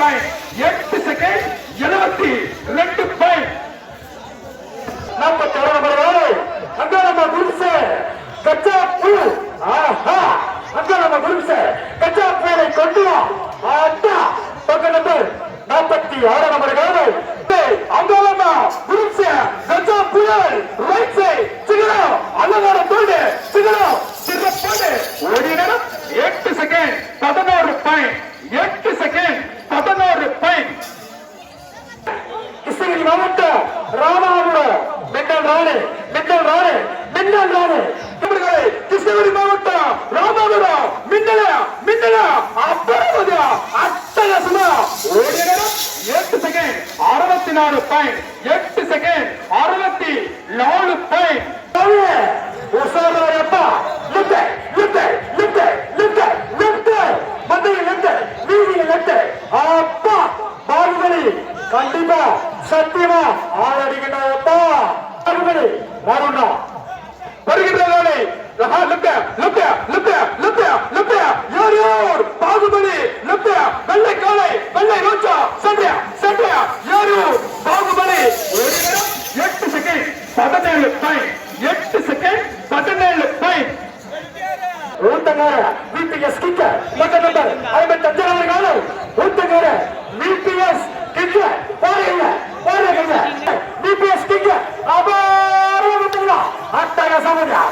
Point எட்டு second எழுபத்தி ரெண்டு நம்ம தலைவர்களோ அங்க நம்ம குருச கச்சா பூ ஆஹா! அங்க நம்ம குருச கச்சா பூவை கொண்டு அட்டா பக்கம் நம்பர் நாற்பத்தி ஆறு நம்பர் டைம் எட்டு செகண்ட் அறுபத்தி நாலு খবর রাখ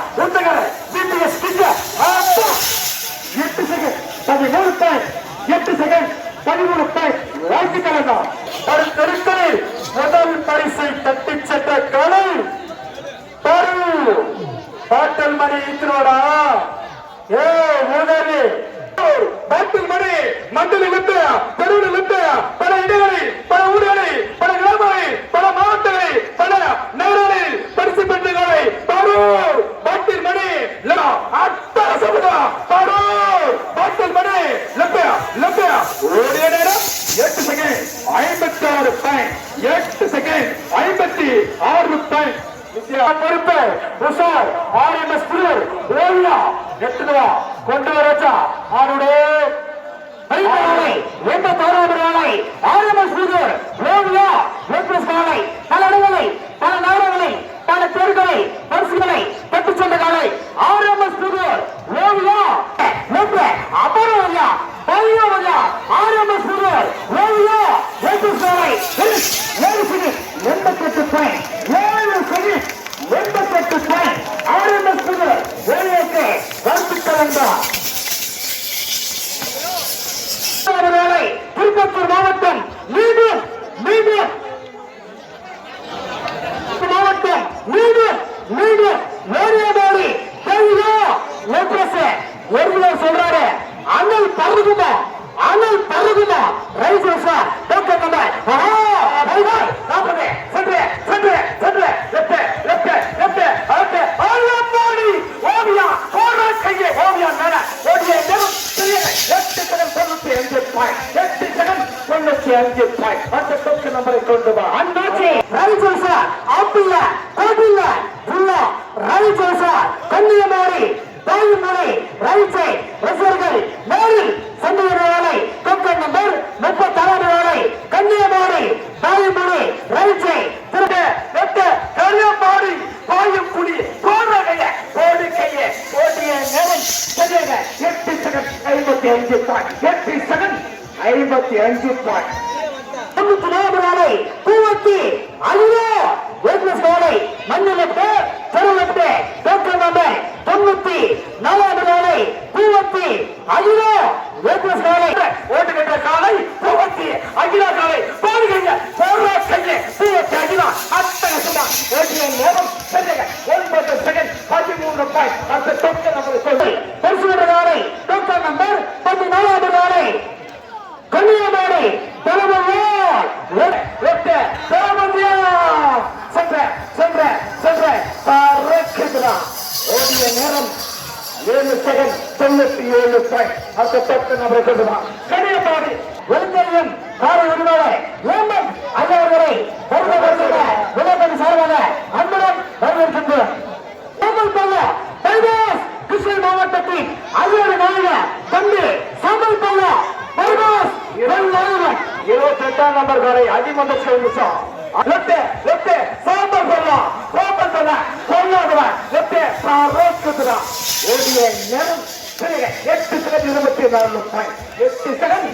உஷார் ஆர் எம் எஸ் திருவர் ஓவியா எட்டுவா கொண்டு வரச்சா அவனுடைய பருகுல அலை பருகுல ரைஸ் வசா டோக்க கண்ட ஆஹா பைகாய் நாப்பது சென்று சென்று சென்று. லெப்ட் லெப்ட் லெப்ட் அலட்டு ஆயா மாடி ஓவியா கோரா கையே ஓவியா மேல. ஓடிய நேரம் தெரியல எட்டு செகண்ட் தொண்ணூத்தி அஞ்சு பாயிண்ட் அந்த டோக்க நம்பரை கொண்டு கூடி கோரகைய கோடிக்கைய கோடிய நேரம் சரியாக எட்டு செகண்ட் ஐம்பத்தி அஞ்சு பாட் எட்டு செகண்ட் ஐம்பத்தி அஞ்சு பாட் துணாபுராலை கூவத்தி அல்லோ வெகு சோலை மண்ணிலப்பு தெருவிட்டு தோற்றமாக தொண்ணூத்தி நாலாவது நாளை கூவத்தி அல்லோ sahaja, jangan siapa yang sahaja, hati tak pernah berkeberatan. நேரம் எட்டு செகண்ட் இருபத்தி நாலு தாய் எட்டு செகண்ட்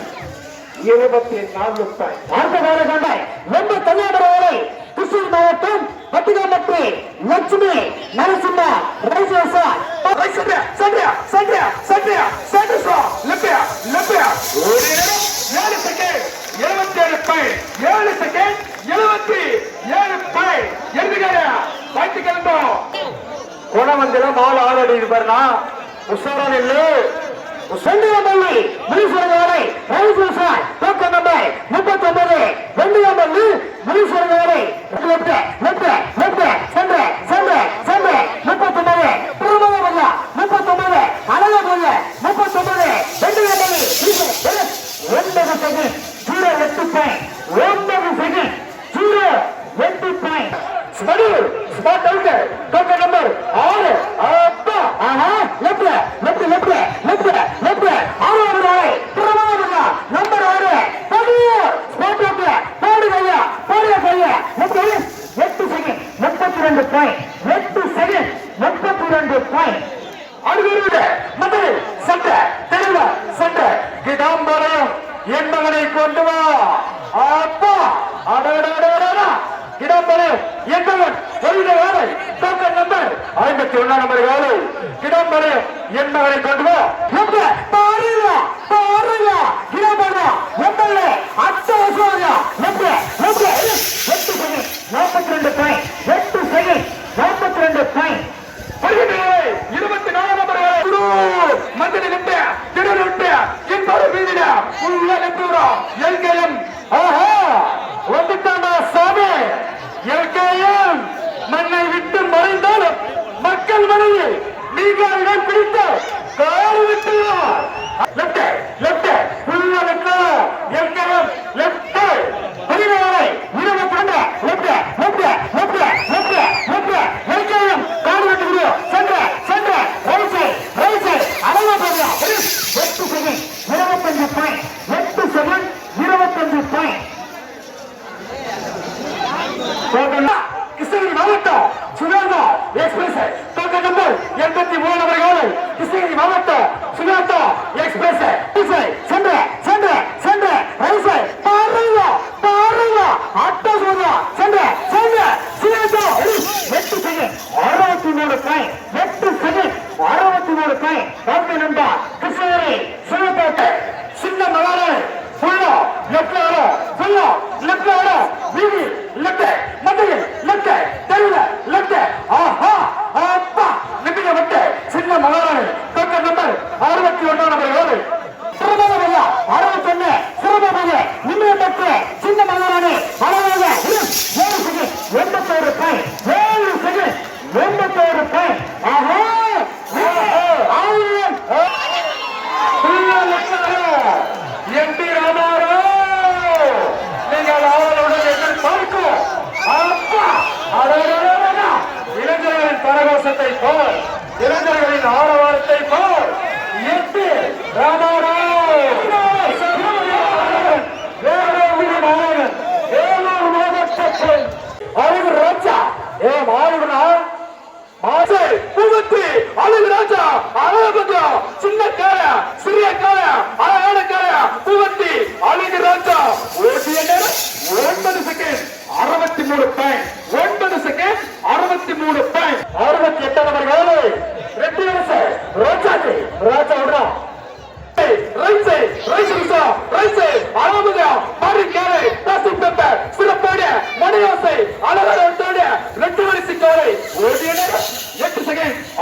இருபத்தி நாலு தாய் அடுத்த வேலை கண்டாய் ரொம்ப தனியார் வேலை திருச்சூர் மாவட்டம் பட்டிகாமட்டி லட்சுமி நரசிம்மா ரைசேசா சந்திரா ஏழு செகண்ட் எழுபத்தி ஏழு பை ஏழு செகண்ட் எழுபத்தி ஏழு பை எதுக்காக வாய்த்து கிளம்போ குணமஞ்சலம் நாலு ஆறு அடி இருப்பாருனா உஷாரானில்லை செண்டியம்பள்ளி விழுப்புரங்களை ரயில் சார் தோக்கம் நம்பர் முப்பத்தி ஒன்பது வெண்டியம்பள்ளி விழுப்புரங்களை இருபத்தி ஒன்னாம் நம்பர் வேலை கிடம்பரம் என்பவரை கொண்டு மக்கள் மனதில் நீங்கள் இடம் பிடித்த கார் விட்டுள்ளார்.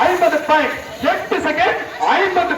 ஐம்பது பாயிண்ட் எட்டு செகண்ட் ஐம்பது